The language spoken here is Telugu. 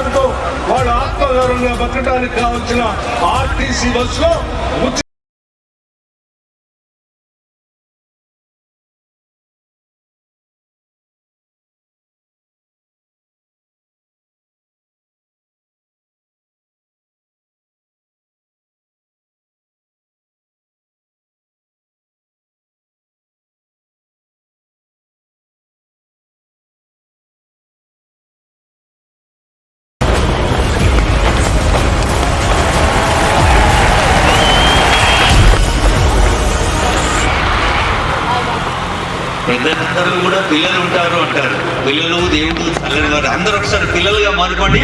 కావాలనేటువంటి వాళ్ళ ఆత్మగౌరవంగా బతకడానికి కావాల్సిన ఆర్టీసీ బస్సులో పెద్దలందరూ కూడా పిల్లలు ఉంటారు అంటారు. పిల్లలు దేవుడు చల్లని వారు. అందరూ ఒకసారి పిల్లలుగా మారుకోండి.